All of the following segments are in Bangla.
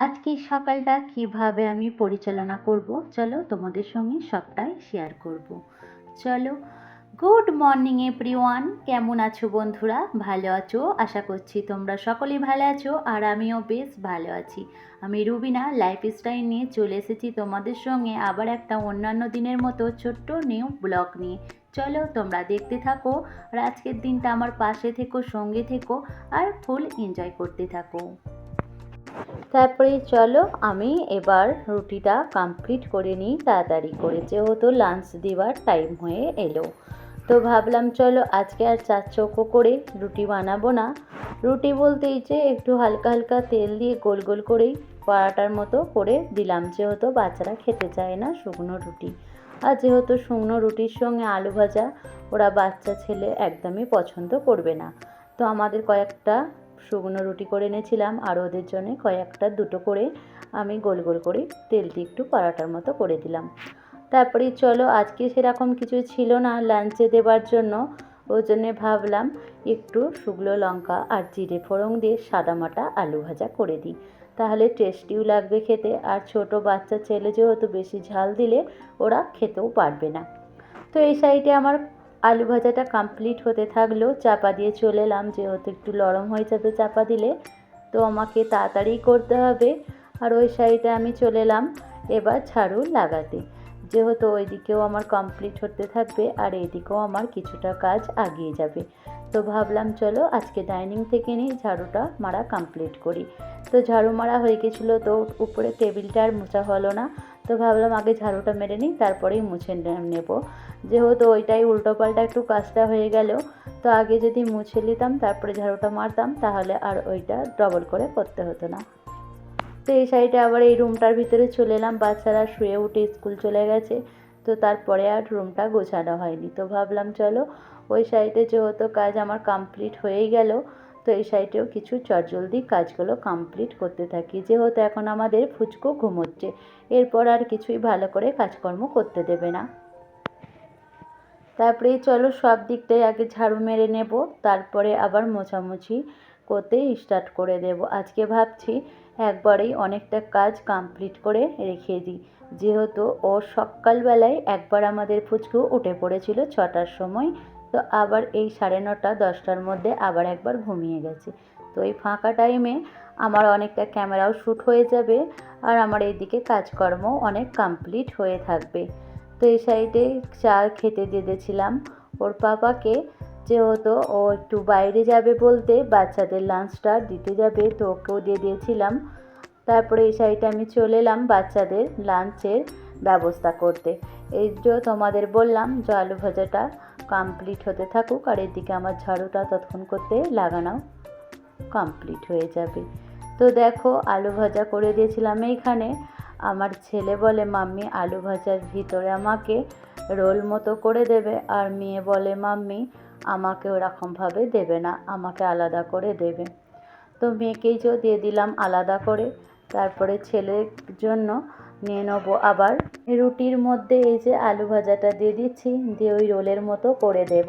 আজকে সকালটা কীভাবে আমি পরিচালনা করব? চলো তোমাদের সঙ্গে সবটাই শেয়ার করব। চলো গুড মর্নিং এভরিওয়ান কেমন আছো বন্ধুরা? ভালো আছো? আশা করছি তোমরা সকলেই ভালো আছো, আর আমিও বেশ ভালো আছি। আমি রুবিনা লাইফ স্টাইল নিয়ে চলে এসেছি তোমাদের সঙ্গে আবার একটা অন্যান্য দিনের মতো ছোট্ট নিউ ব্লগ নিয়ে। চলো, তোমরা দেখতে থাকো, আর আজকের দিনটা আমার পাশে থেকো, সঙ্গে থেকো, আর ফুল এনজয় করতে থাকো। তারপরে চলো আমি এবার রুটিটা কমপ্লিট করে নিই, তাড়াতাড়ি করে। যেহেতু লাঞ্চ দেওয়ার টাইম হয়ে এলো। তো ভাবলাম চলো আজকে আর চার চৌকো করে রুটি বানাবো না। রুটি বলতেই যে একটু হালকা হালকা তেল দিয়ে গোল গোল করেই পরাটার মতো করে দিলাম। যেহেতু বাচ্চারা খেতে চায় না শুকনো রুটি। আর যেহেতু শুকনো রুটির সঙ্গে আলু ভাজা, ওরা বাচ্চা ছেলে একদমই পছন্দ করবে না। তো আমাদের কয়েকটা শুকনো রুটি করে এনেছিলাম আর ওদের জন্য কয়েকটা দুটো করে আমি গোল গোল করে তেল দিয়ে একটু পরাটার মতো করে দিলাম। তারপরে চলো, আজকে সেরকম কিছু ছিল না লাঞ্চে দেবার জন্য। ওই জন্যে ভাবলাম একটু শুকনো লঙ্কা আর জিরে ফোড়ন দিয়ে সাদামাটা আলু ভাজা করে দিই। তাহলে টেস্টিও লাগবে খেতে আর ছোট বাচ্চা ছেলে যেহেতু বেশি ঝাল দিলে ওরা খেতেও পারবে না। তো এই সাইডে আমার আলু ভাজাটা কমপ্লিট হতে থাকল চাপা দিয়ে চলে এলাম। যেহেতু একটু নরম হয়ে যাবে চাপা দিলে, তো আমাকে তাড়াতাড়ি করতে হবে। আর ওই সাইডে আমি চলে এলাম এবার ঝাড়ু লাগাতে। যেহেতু ওইদিকেও আমার কমপ্লিট হতে থাকবে আর এদিকেও আমার কিছুটা কাজ আগিয়ে যাবে। তো ভাবলাম, চলো আজকে ডাইনিং থেকে নিই ঝাড়ুটা মারা কমপ্লিট করি। তো ঝাড়ু মারা হয়ে গেছিল, তো উপরে টেবিলটা আর মোছা হলো না। তো ভাবলাম আগে ঝাড়ুটা মেরে নিই, তারপরেই মুছে নেব। যেহেতু ওইটাই উল্টো পাল্টা একটু কাজটা হয়ে গেল, তো আগে যদি মুছে নিতাম, তারপরে ঝাড়ুটা মারতাম, তাহলে আর ওইটা ডবল করে করতে হতো না। তো এই সাইডে আবার এই রুমটার ভিতরে চলে এলাম, বাচ্চারা শুয়ে উঠে স্কুল চলে গেছে, তো তারপরে আর রুমটা গোছানো হয়নি। তো ভাবলাম, চলো ওই সাইডে যেহেতু কাজ আমার কমপ্লিট হয়েই গেল তো এই সাইডেও কিছু চটজলদি কাজগুলো কমপ্লিট করতে থাকি। যেহেতু এখন আমাদের ফুচকো ঘুমোচ্ছে, এরপর আর কিছুই ভালো করে কাজকর্ম করতে দেবে না। তারপরে চলো সব দিকটাই আগে ঝাড়ু মেরে নেব, তারপরে আবার মোছামুছি করতে স্টার্ট করে দেব। আজকে ভাবছি একবারেই অনেকটা কাজ কমপ্লিট করে রেখে দিই। যেহেতু ও সকালবেলায় একবার আমাদের ফুচকু উঠে পড়েছিল ছটার সময় তো আবার এই সাড়ে নটা, দশটার মধ্যে আবার একবার ঘুমিয়ে গেছে। তো এই ফাঁকা টাইমে আমার অনেকটা ক্যামেরাও শ্যুট হয়ে যাবে আর আমার এইদিকে কাজকর্ম অনেক কমপ্লিট হয়ে থাকবে। তো এই সাইডে চা খেতে দিয়ে দিয়েছিলাম। ওর পাপাকে যেহেতু ও একটু বাইরে যাবে বলতে বাচ্চাদের লাঞ্চটা দিতে যাবে, তো ওকেও দিয়ে দিয়েছিলাম। তারপরে এই সাইডে আমি চলে এলাম বাচ্চাদের লাঞ্চের ব্যবস্থা করতে। এই যে তোমাদের বললাম যে আলু ভাজাটা কমপ্লিট হতে থাকুক আর এদিকে আমার ঝাড়ুটা ততক্ষণ করতে লাগানো কমপ্লিট হয়ে যাবে। তো দেখো, আলু ভাজা করে দিয়েছিলাম এইখানে। আমার ছেলে বলে, মাম্মি, আলু ভাজার ভিতরে আমাকে রোল মতো করে দেবে। আর মেয়ে বলে, মাম্মি, আমাকে ওরকমভাবে দেবে না, আমাকে আলাদা করে দেবে। তো মেয়েকেই যে দিয়ে দিলাম আলাদা করে। তারপরে ছেলের জন্য নিয়ে নেব আবার রুটির মধ্যে এই যে আলু ভাজাটা দিয়ে দিচ্ছি, দিয়ে ওই রোলের মতো করে দেব।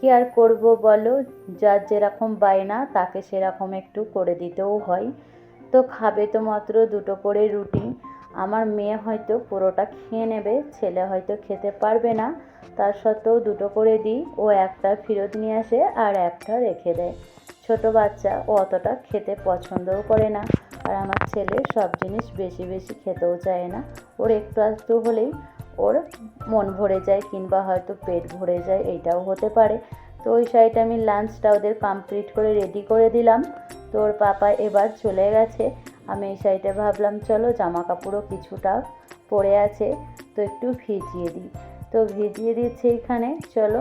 কি আর করব বলো? যার যেরকম বায়না, তাকে সেরকম একটু করে দিতেও হয়। তো খাবে তো মাত্র দুটো করে রুটি। আমার মেয়ে হয়তো পুরোটা খেয়ে নেবে, ছেলে হয়তো খেতে পারবে না। তার সত্ত্বেও দুটো করে দিই। ও একটা ফেরত নিয়ে আসে আর একটা রেখে দেয়। ছোট বাচ্চা, ও অতটা খেতে পছন্দও করে না। আর আমার ছেলে সব জিনিস বেশি বেশি খেতেও চায় না। ওর একটু একটু হলেই ওর মন ভরে যায় কিংবা হয়তো পেট ভরে যায়, এইটাও হতে পারে। তো ওই সাইডে আমি লাঞ্চটা ওদের কমপ্লিট করে রেডি করে দিলাম। তো ওর পাপা এবার চলে গেছে। আমি এই সাইডে ভাবলাম, চলো জামা কাপড়ও কিছুটা পরে আছে, তো একটু ভিজিয়ে দিই। তো ভিজিয়ে দিচ্ছি এখানে, চলো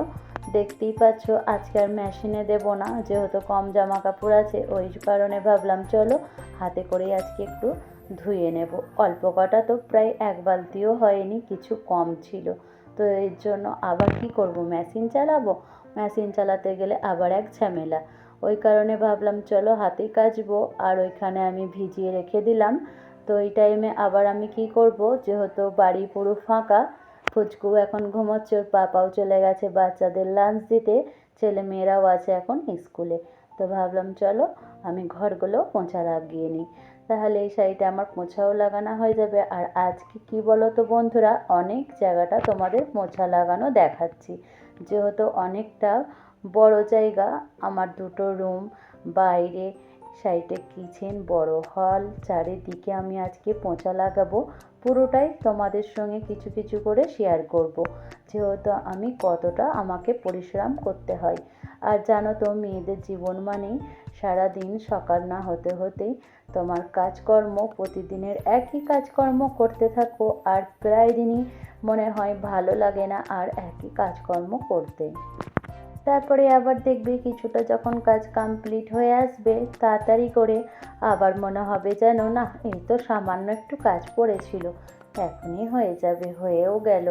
দেখতেই পাচ্ছ, আজকে আর মেশিনে দেবো না। যেহেতু কম জামা কাপড় আছে, ওই কারণে ভাবলাম, চলো হাতে করেই আজকে একটু ধুয়ে নেব। অল্প কটা তো প্রায় এক বালতিও হয়নি, কিছু কম ছিল। তো এর জন্য আবার কি করব? মেশিন চালাবো? মেশিন চালাতে গেলে আবার এক ঝামেলা। ওই কারণে ভাবলাম, চলো হাতেই কাচবো। আর ওইখানে আমি ভিজিয়ে রেখে দিলাম। তো এই টাইমে আবার আমি কি করব? যেহেতু বাড়ি পুরো ফাঁকা ফুচকু এখন ঘুমোচ্ছে ওর পাপাও চলে গেছে, বাচ্চাদের লাঞ্চ দিতে, ছেলে মেয়েরাও আছে এখন স্কুলে। তো ভাবলাম, চলো আমি ঘরগুলো পোঁছা লাগিয়ে নিই। তাহলে এই শাড়িটা আমার মোছাও লাগানো হয়ে যাবে। আর আজকে কি বলো তো বন্ধুরা, অনেক জায়গাটা তোমাদের মোছা লাগানো দেখাচ্ছি। যেহেতু অনেকটা বড় জায়গা, আমার দুটো রুম বাইরে সাইডে কিচেন, বড় হল চারিদিকে আমি আজকে পোঁচা লাগাবো। পুরোটাই তোমাদের সঙ্গে কিছু কিছু করে শেয়ার করব। যেহেতু আমি কতটা আমাকে পরিশ্রম করতে হয়। আর জানো তো, মেয়েদের জীবন মানেই সারাদিন সকাল না হতে হতেই তোমার কাজকর্ম প্রতিদিনের একই কাজকর্ম করতে থাকো। আর প্রায় দিনই মনে হয় ভালো লাগে না আর একই কাজকর্ম করতে। তারপরে আবার দেখবে কিছুটা যখন কাজ কমপ্লিট হয়ে আসবে, তাড়াতাড়ি করে আবার মনে হবে যেন, না, এই তো সামান্য একটু কাজ পড়েছিল, এখনই হয়ে যাবে, হয়েও গেল।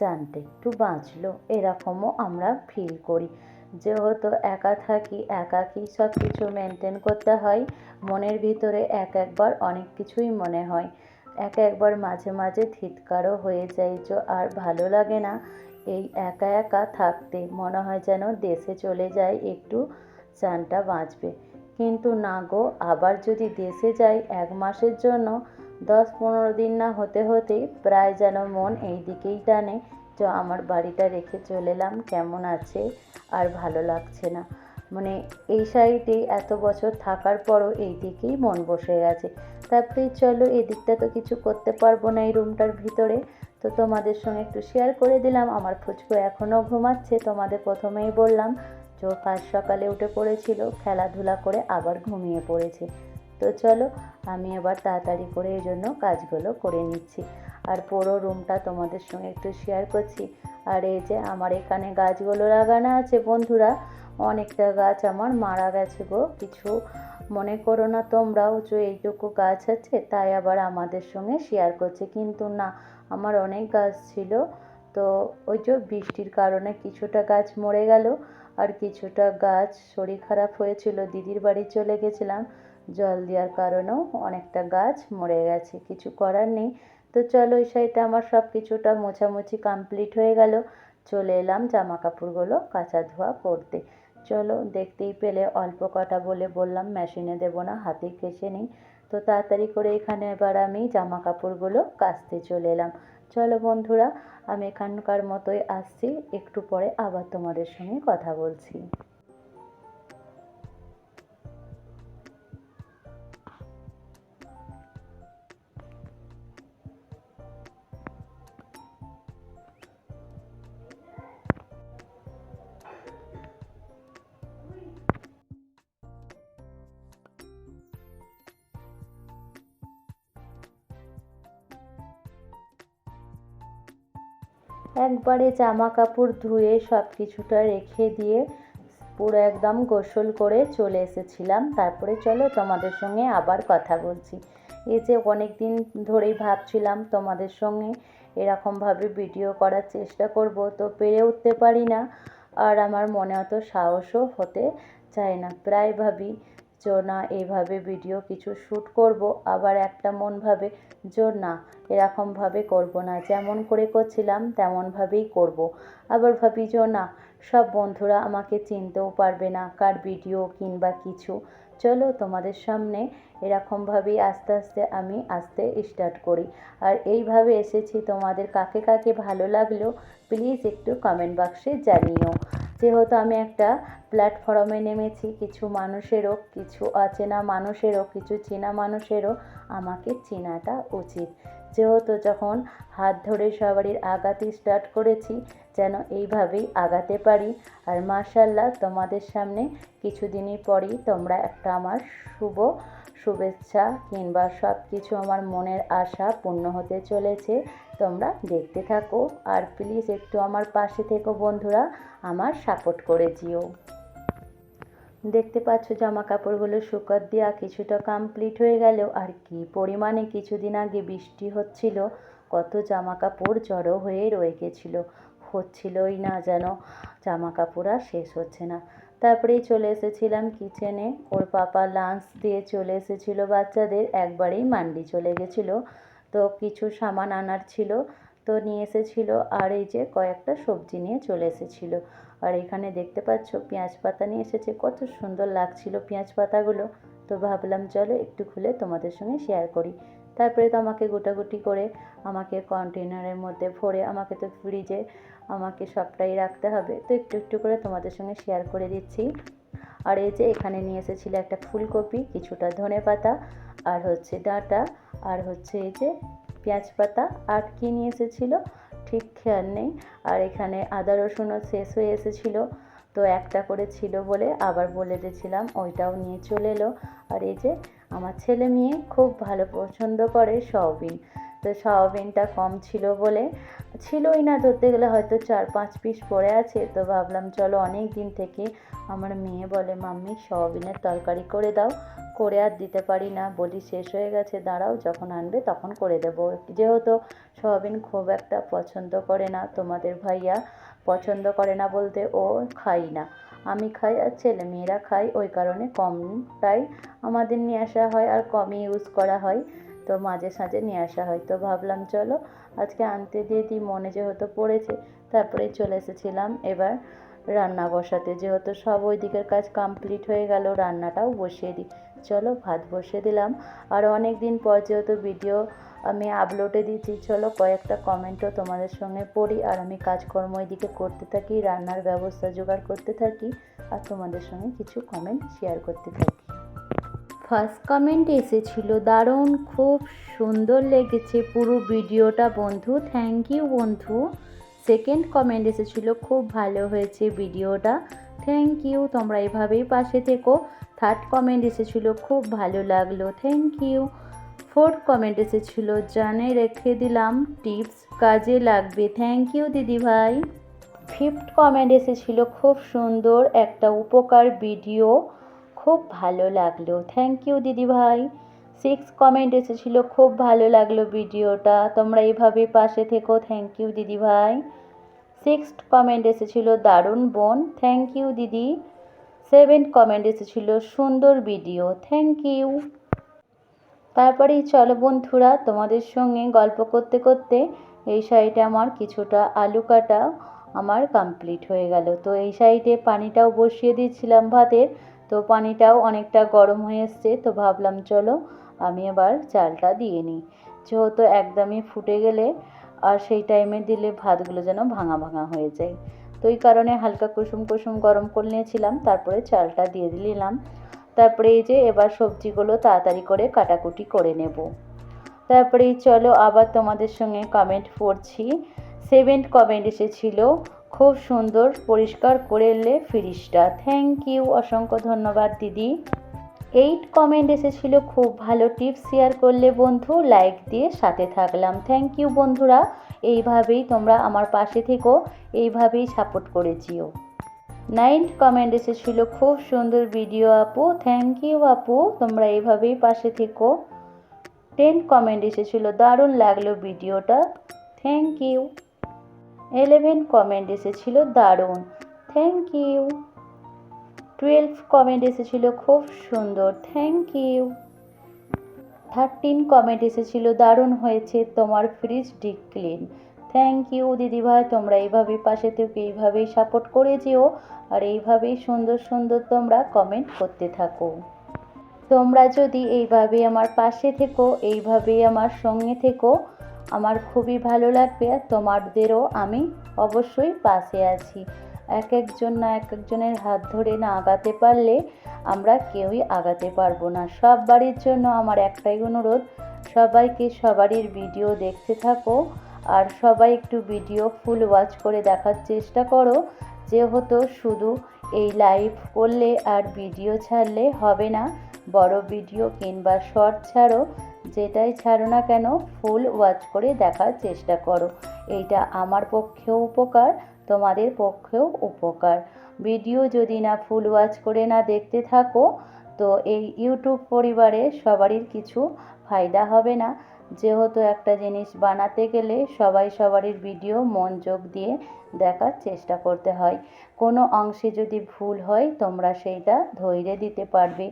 জানতে একটু বাঁচলো, এরকমও আমরা ফিল করি। যেহেতু একা থাকি একাকি সব কিছু মেনটেন করতে হয়? মনের ভিতরে এক একবার অনেক কিছুই মনে হয়। এক একবার মাঝে মাঝে ধিৎকারও হয়ে যায় আর ভালো লাগে না। এই একা একা থাকতে মনে হয় যেন দেশে চলে যায়, একটু চানটা বাঁচবে। কিন্তু না গো, আবার যদি দেশে যাই এক মাসের জন্য, দশ পনেরো দিন না হতে হতেই প্রায় যেন মন এই দিকেই টানে যে আমার বাড়িটা রেখে চলে এলাম, কেমন আছে? আর ভালো লাগছে না। মানে এই সাইডে এত বছর থাকার পরও এই দিকেই মন বসে গেছে। তারপরে চলো, এদিকটা তো কিছু করতে পারব না এই রুমটার ভিতরে। তো তোমাদের সঙ্গে একটু শেয়ার করে দিলাম। আমার ফুচকু এখনও ঘুমাচ্ছে, তোমাদের প্রথমেই বললাম যে কাজ সকালে উঠে পড়েছিল, খেলাধুলা করে আবার ঘুমিয়ে পড়েছে। তো চলো, আমি এবার তাড়াতাড়ি করে এই জন্য কাজগুলো করে নিচ্ছি। আর পুরো রুমটা তোমাদের সঙ্গে একটু শেয়ার করছি। আর এই যে আমার এখানে গাছগুলো লাগানো আছে, বন্ধুরা, অনেকটা গাছ আমার মারা গেছে গো, কিছু মনে করো না তোমরাও যে এইটুকু গাছ আছে, তাই আবার আমাদের সঙ্গে শেয়ার করছে। কিন্তু না, আমার অনেক গাছ ছিল। তো ওই যে বৃষ্টির কারণে কিছুটা গাছ মরে গেল আর কিছুটা গাছ শরীর খারাপ হয়েছিল। দিদির বাড়ি চলে গেছিলাম। জল দেওয়ার কারণেও অনেকটা গাছ মরে গেছে। কিছু করার নেই। তো চলো, ওই সাইডটা আমার সব কিছুটা মোছামুছি কমপ্লিট হয়ে গেল। চলে এলাম জামা কাপড়গুলো কাচা ধোয়া করতে চলো, দেখতেই পেলে অল্প কটা বলে বললাম মেশিনে দেবো না, হাতে কেচে নিই। তো তাড়াতাড়ি করে এখানে এবার আমি জামা কাপড়গুলো কাচতে চলে এলাম। চলো বন্ধুরা, আমি এখানকার মতোই আসছি, একটু পরে আবার তোমাদের সঙ্গে কথা বলছি। একবারে জামা কাপড় ধুয়ে সব কিছুটা রেখে দিয়ে পুরো একদম গোসল করে চলে এসেছিলাম। তারপরে চলো তোমাদের সঙ্গে আবার কথা বলছি। এই যে অনেক দিন ধরেই ভাবছিলাম তোমাদের সঙ্গে এরকমভাবে ভিডিও করার চেষ্টা করব, তো পেরে উঠতে পারি না। আর আমার মনে অত সাহসও হতে চায় না, প্রায় ভাবি যে না এইভাবে ভিডিও কিছু শ্যুট করব, আবার একটা মন ভাবে যে না এরকমভাবে করব না, যেমন করে করছিলাম তেমনভাবেই করব। আবার ভাবি যে না, সব বন্ধুরা আমাকে চিনতেও পারবে না কার ভিডিও কিংবা কিছু চলো তোমাদের সামনে এরকমভাবেই আস্তে আস্তে আমি আসতে স্টার্ট করি আর এইভাবে এসেছি তোমাদের কাকে কাকে ভালো লাগল প্লিজ একটু কমেন্ট বাক্সে জানিও। যেহেতু আমি একটা প্ল্যাটফর্মে নেমেছি, কিছু মানুষেরও, কিছু অচেনা মানুষেরও, কিছু চেনা মানুষেরও আমাকে চেনাটা উচিত। যেহেতু যখন হাত ধরে সবারই আগাতে স্টার্ট করেছি, যেন এইভাবেই আগাতে পারি। আর মার্শাল্লাহ তোমাদের সামনে কিছুদিনই পরই তোমরা একটা আমার শুভ শুভেচ্ছা কিংবা সব কিছু আমার মনের আশা পূর্ণ হতে চলেছে। তোমরা দেখতে থাকো। আর প্লিজ একটু আমার পাশে থেকো বন্ধুরা, আমার সাপোর্ট করে দিও। দেখতে পাচ্ছ জামা কাপড়গুলো শুকাত দেওয়া কিছুটা কমপ্লিট হয়ে গেল। আর কি পরিমাণে কিছুদিন আগে বৃষ্টি হচ্ছিল, কত জামা কাপড় জড়ো হয়ে রয়ে গেছিল। হচ্ছিলই না যেন জামা কাপড় আর শেষ হচ্ছে না। তারপরেই চলে এসেছিলাম কিচেনে ওর পাপা লাঞ্চ দিয়ে চলে এসেছিল বাচ্চাদের, একবারেই মান্ডি চলে গেছিল। তো কিছু সামান আনার ছিল, তো নিয়ে এসেছিল আর এই যে কয়েকটা সবজি নিয়ে চলে এসেছিল। আর এখানে দেখতে পাচ্ছ পেঁয়াজ পাতা নিয়ে এসেছে, কত সুন্দর লাগছিল পেঁয়াজ পাতাগুলো। তো ভাবলাম চলো একটু খুলে তোমাদের সঙ্গে শেয়ার করি। তারপরে তো আমাকে গোটাগুটি করে আমাকে কন্টেনারের মধ্যে ভরে আমাকে তো ফ্রিজে আমাকে সবটাই রাখতে হবে। তো একটু একটু করে তোমাদের সঙ্গে শেয়ার করে দিচ্ছি। আর এই যে এখানে নিয়ে এসেছিল একটা ফুলকপি, কিছুটা ধনে পাতা আর হচ্ছে ডাঁটা। আর হচ্ছে এই যে পেঁয়াজ পাতা আর নিয়ে এসেছিল, ঠিক খেয়াল নেই। আর এখানে আদা রসুনও শেষ হয়ে এসেছিল। তো একটা করে ছিল বলে আবার বলে দিয়েছিলাম, ওইটাও নিয়ে চলে এলো। আর এই যে আমার ছেলে মেয়ে খুব ভালো পছন্দ করে সয়াবিন। তো সয়াবিনটা কম ছিল বলে, ছিলই না ধরতে গেলে হয়তো চার পাঁচ পিস পড়ে আছে। তো ভাবলাম, চলো অনেক দিন থেকে আমার মেয়ে বলে, মাম্মি, সয়াবিনের তরকারি করে দাও। করে আর দিতে পারি না। বলি শেষ হয়ে গেছে, দাঁড়াও, যখন আনবে তখন করে দেবো। যেহেতু সয়াবিন খুব একটা পছন্দ করে না, তোমাদের ভাইয়া পছন্দ করে না বলতে ও খাই না। আমি খাই আর ছেলে মেয়েরা খাই ওই কারণে কম কমটাই আমাদের নিয়ে আসা হয় আর কমই ইউজ করা হয়। তো মাঝে সাঝে নিয়ে আসা হয়। তো ভাবলাম, চলো আজকে আনতে দিয়ে দিই, মনে যেহেতু পড়েছে তারপরে চলে এসেছিলাম। এবার রান্না বসাতে, যেহেতু সব ওই দিকের কাজ কমপ্লিট হয়ে গেল, রান্নাটাও বসিয়ে দিই। চলো ভাত বসিয়ে দিলাম। আর অনেক দিন পর যেহেতু ভিডিও আমি আপলোডে দিচ্ছি চলো কয়েকটা কমেন্টও তোমাদের সঙ্গে পড়ি। আর আমি কাজকর্ম এদিকে করতে থাকি, রান্নার ব্যবস্থা জোগাড় করতে থাকি, আর তোমাদের সঙ্গে কিছু কমেন্ট শেয়ার করতে থাকি। ফার্স্ট কমেন্ট এসেছিল, দারুণ, খুব সুন্দর লেগেছে পুরো ভিডিওটা বন্ধু থ্যাংক ইউ বন্ধু। সেকেন্ড কমেন্ট এসেছিল, খুব ভালো হয়েছে ভিডিওটা থ্যাংক ইউ তোমরা এভাবেই পাশে থেকো। থার্ড কমেন্ট এসেছিল, খুব ভালো লাগল থ্যাংক ইউ ফোর্থ কমেন্ট এসেছিল, জানে রেখে দিলাম টিপস কাজে লাগবে থ্যাংক ইউ দিদি ভাই. ফিফথ কমেন্ট এসেছিল, খুব সুন্দর একটা উপকার ভিডিও খুব ভালো লাগল থ্যাংক ইউ দিদি ভাই. সিক্স কমেন্ট এসেছিল, খুব ভালো লাগল ভিডিওটা তোমরা এভাবে পাশে থেকো থ্যাংক ইউ দিদি ভাই. সিক্স কমেন্ট এসেছিল, দারুণ বোন থ্যাংক ইউ দিদি. সেভেন্থ কমেন্ট এসেছিল, সুন্দর ভিডিও থ্যাংক ইউ তারপরেই চলো বন্ধুরা, তোমাদের সঙ্গে গল্প করতে করতে এই সাইডে আমার কিছুটা আলু কাটা আমার কমপ্লিট হয়ে গেল। তো এই সাইডে পানিটাও বসিয়ে দিয়েছিলাম ভাতের, তো পানিটাও অনেকটা গরম হয়ে এসছে, তো ভাবলাম চলো আমি এবার চালটা দিয়ে নিই। যেহেতু একদমই ফুটে গেলে, আর সেই টাইমে দিলে ভাতগুলো যেন ভাঙা ভাঙা হয়ে যায়। তো এই কারণে হালকা কুসুম কুসুম গরম করে নিয়েছিলাম, তারপরে চালটা দিয়ে দিলাম। তারপরে এই যে এবার সবজিগুলো তাড়াতাড়ি করে কাটাকুটি করে নেব। তারপরে চলো আবার তোমাদের সঙ্গে কমেন্ট পড়ছি। সেভেন্ট কমেন্ট এসেছিল, খুব সুন্দর, পরিষ্কার করে এলে ফ্রিজটা থ্যাংক ইউ অসংখ্য ধন্যবাদ দিদি। এইট কমেন্ট এসেছিল, খুব ভালো টিপস শেয়ার করলে বন্ধু লাইক দিয়ে সাথে থাকলাম। থ্যাংক ইউ বন্ধুরা, এইভাবেই তোমরা আমার পাশে থেকো, এইভাবেই সাপোর্ট করেছিও। নাইন্থ কমেন্ট এসেছিল, খুব সুন্দর ভিডিও আপু থ্যাংক ইউ আপু, তোমরা এইভাবেই পাশে থেকো। টেন কমেন্ট এসেছিল, দারুণ লাগল ভিডিওটা থ্যাংক ইউ এলেভেন কমেন্ট এসেছিল, দারুণ থ্যাংক ইউ টুয়েলভ কমেন্ট এসেছিল, খুব সুন্দর থ্যাংক ইউ থার্টিন কমেন্ট এসেছিল, দারুণ হয়েছে তোমার fridge deep clean thank you দিদিভাই, তোমরা এইভাবেই পাশে থেকে এইভাবেই সাপোর্ট করে যেও, আর এইভাবেই সুন্দর সুন্দর তোমরা কমেন্ট করতে থাকো। তোমরা যদি এইভাবে আমার পাশে থেকো, এইভাবেই আমার সঙ্গে থেকো, আমার খুবই ভালো লাগবে, আর তোমাদেরও আমি অবশ্যই পাশে আছি। এক একজন না এক একজনের হাত ধরে না আগাতে পারলে আমরা কেউই আগাতে পারব না। সব বাড়ির জন্য আমার একটাই অনুরোধ, সবাইকে সবারই ভিডিও দেখতে থাকো আর সবাই একটু ভিডিও ফুল ওয়াচ করে দেখার চেষ্টা করো। যেহেতু শুধু এই লাইভ করলে আর ভিডিও ছাড়লে হবে না, বড় ভিডিও কিংবা শর্ট ছাড়ো, যেটাই ছাড়ো না কেন, ফুল ওয়াচ করে দেখার চেষ্টা করো। এইটা আমার পক্ষেও উপকার তোমাদের পক্ষেও উপকার। ভিডিও যদি না ফুল ওয়াচ করে না দেখতে থাকো, তো এই ইউটিউব পরিবারে সবারই কিছু ফায়দা হবে না। যেহেতু একটা জিনিস বানাতে গেলে সবাই সবারই ভিডিও মনোযোগ দিয়ে দেখার চেষ্টা করতে হয়। কোনো অংশে যদি ভুল হয়, তোমরা সেইটা ধৈর্য দিতে পারবে।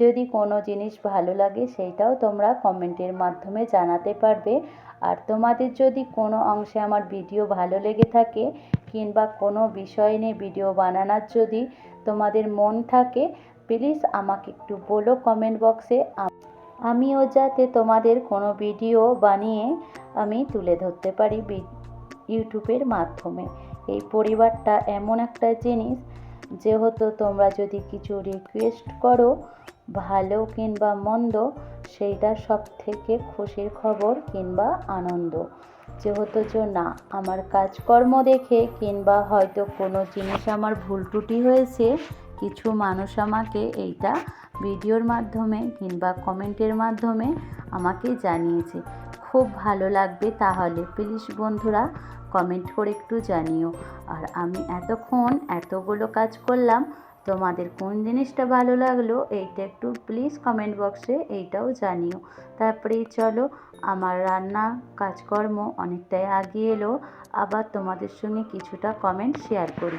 যদি কোনো জিনিস ভালো লাগে সেইটাও তোমরা কমেন্টের মাধ্যমে জানাতে পারবে। আর তোমাদের যদি কোনো অংশে আমার ভিডিও ভালো লেগে থাকে কিংবা কোনো বিষয় নিয়ে ভিডিও বানানোর যদি তোমাদের মন থাকে প্লিজ আমাকে একটু বলো কমেন্ট বক্সে আমিও যাতে তোমাদের কোনো ভিডিও বানিয়ে আমি তুলে ধরতে পারি ইউটিউবের মাধ্যমে। এই পরিবারটা এমন একটা জিনিস, যেহেতু তোমরা যদি কিছু রিকোয়েস্ট করো ভালো কিংবা মন্দ, সেইটা সব থেকে খুশির খবর কিংবা আনন্দ। যেহেতু যে না, আমার কাজকর্ম দেখে কিংবা হয়তো কোনো জিনিস আমার ভুল ত্রুটি হয়েছে, কিছু মানুষ আমাকে এইটা ভিডিওর মাধ্যমে কিংবা কমেন্টের মাধ্যমে আমাকে জানিয়েছে। খুব ভালো লাগবে তাহলে, প্লিজ বন্ধুরা, কমেন্ট করে একটু জানিও। আর আমি এতক্ষণ এতগুলো কাজ করলাম তোমাদের কোন জিনিসটা ভালো লাগল এইটা একটু প্লিজ কমেন্ট বক্সে এইটাও জানিও। তারপরে চলো, আমার রান্না কাজকর্ম অনেকটাই আগিয়ে এলো, আবার তোমাদের সঙ্গে কিছুটা কমেন্ট শেয়ার করি।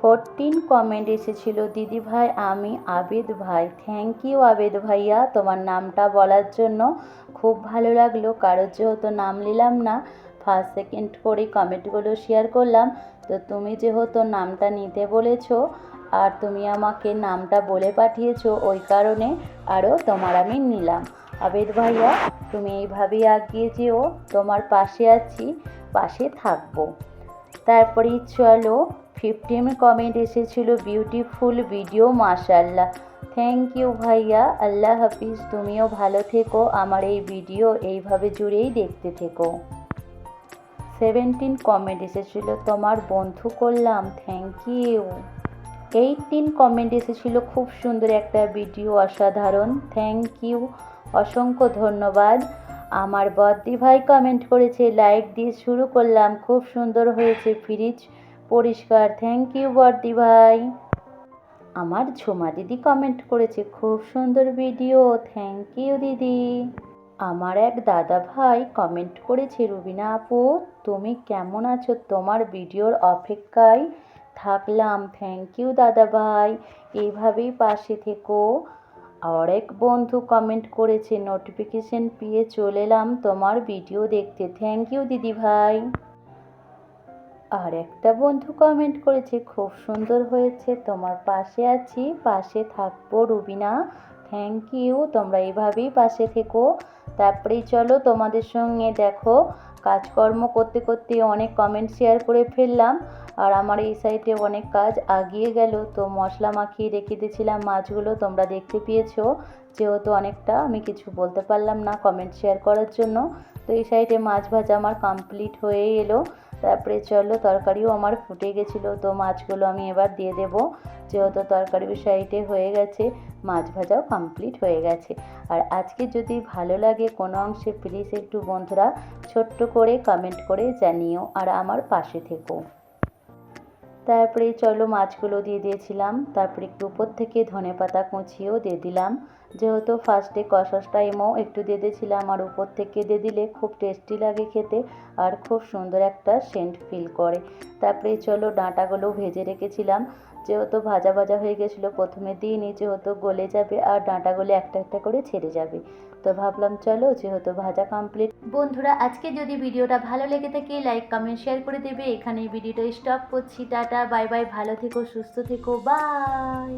ফোরটিন কমেন্ট এসেছিল, দিদি ভাই, আমি আবেদ ভাই। থ্যাংক ইউ আবেদ ভাইয়া তোমার নামটা বলার জন্য। খুব ভালো লাগল, কারোর যেহেতু নাম নিলাম না ফার্স্ট সেকেন্ড করে কমেন্টগুলো শেয়ার করলাম। তো তুমি যেহেতু নামটা নিতে বলেছ, আর তুমি আমাকে নামটা বলে পাঠিয়েছো, ওই কারণে আরও তোমার আমি নিলাম। আবেদ ভাইয়া, তুমি এইভাবেই আগিয়ে যেও, তোমার পাশে আছি, পাশে থাকব। তারপরেই চলো ফিফটিন কমেন্ট এসেছিল বিউটিফুল ভিডিও মাশাল্লাহ থ্যাংক ইউ ভাইয়া, আল্লাহ হাফিজ, তুমিও ভালো থেকো, আমার এই ভিডিও এইভাবে জুড়েই দেখতে থেকো। সেভেন্টিন কমেন্ট এসেছিল তোমার বন্ধু করলাম থ্যাংক ইউ এইটিন কমেন্ট এসেছিল, খুব সুন্দর একটা ভিডিও অসাধারণ থ্যাংক ইউ অসংখ্য ধন্যবাদ। আমার বদ্দি ভাই কমেন্ট করেছে লাইক দিয়ে শুরু করলাম, খুব সুন্দর হয়েছে ফ্রিজ পরিষ্কার। থ্যাংক ইউ বদ্দি ভাই। আমার ঝুমা দিদি কমেন্ট করেছে, খুব সুন্দর ভিডিও থ্যাংক ইউ দিদি। আমার এক দাদা ভাই কমেন্ট করেছে, রুবিনা আপু, তুমি কেমন আছো? তোমার ভিডিওর অপেক্ষায় থাকলাম। থ্যাংক ইউ দাদা ভাই এইভাবেই পাশে থেকো। আর এক বন্ধু কমেন্ট করেছে নোটিফিকেশন পেয়ে চলে এলাম তোমার ভিডিও দেখতে। থ্যাংক ইউ দিদি ভাই আর একটা বন্ধু কমেন্ট করেছে, খুব সুন্দর হয়েছে, তোমার পাশে আছি, পাশে থাকব রুবিনা। থ্যাংক ইউ তোমরা এইভাবেই পাশে থেকো। তারপরেই চলো তোমাদের সঙ্গে দেখো, কাজকর্ম করতে করতে অনেক কমেন্ট শেয়ার করে ফেললাম। আর আমার এই সাইডে অনেক কাজ আগিয়ে গেল। তো মশলা মাখিয়ে রেখে দিয়েছিলাম মাছগুলো, তোমরা দেখতে পেয়েছ। যেহেতু অনেকটা আমি কিছু বলতে পারলাম না কমেন্ট শেয়ার করার জন্য। তো এই সাইডে মাছ ভাজা আমার কমপ্লিট হয়ে এলো। তারপরে চলো, তরকারিও আমার ফুটে গেছিল, তো মাছগুলো আমি এবার দিয়ে দেবো। যেহেতু তরকারি সাইডে হয়ে গেছে, মাছ ভাজাও কমপ্লিট হয়ে গেছে। আর আজকে যদি ভালো লাগে কোনো অংশে প্লিজ একটু বন্ধুরা ছোট্ট করে কমেন্ট করে জানিও আর আমার পাশে থেকো। তারপরে চলো, মাছগুলো দিয়ে দিয়েছিলাম। তারপরে একটু উপর থেকে ধনে পাতা কুচিয়েও দিয়ে দিলাম। যেহেতু ফার্স্টে কষাস টাইমও একটু দিয়ে দিয়েছিলাম আর উপর থেকে দিয়ে দিলে খুব টেস্টি লাগে খেতে আর খুব সুন্দর একটা সেন্ট ফিল করে। তারপরে চলো ডাঁটাগুলো ভেজে রেখেছিলাম। যেহেতু ভাজা ভাজা হয়ে গেছিল প্রথমে দিইনি যেহেতু গলে যাবে আর ডাঁটাগুলো একটা একটা করে ছেড়ে যাবে। তো ভাবলাম চলো যেহেতু ভাজা কমপ্লিট বন্ধুরা, আজকে যদি ভিডিওটা ভালো লেগে থাকে লাইক কমেন্ট শেয়ার করে দেবে। এখানে ভিডিওটা স্টপ করছি। টাটা বাই বাই ভালো থেকো, সুস্থ থেকো বাই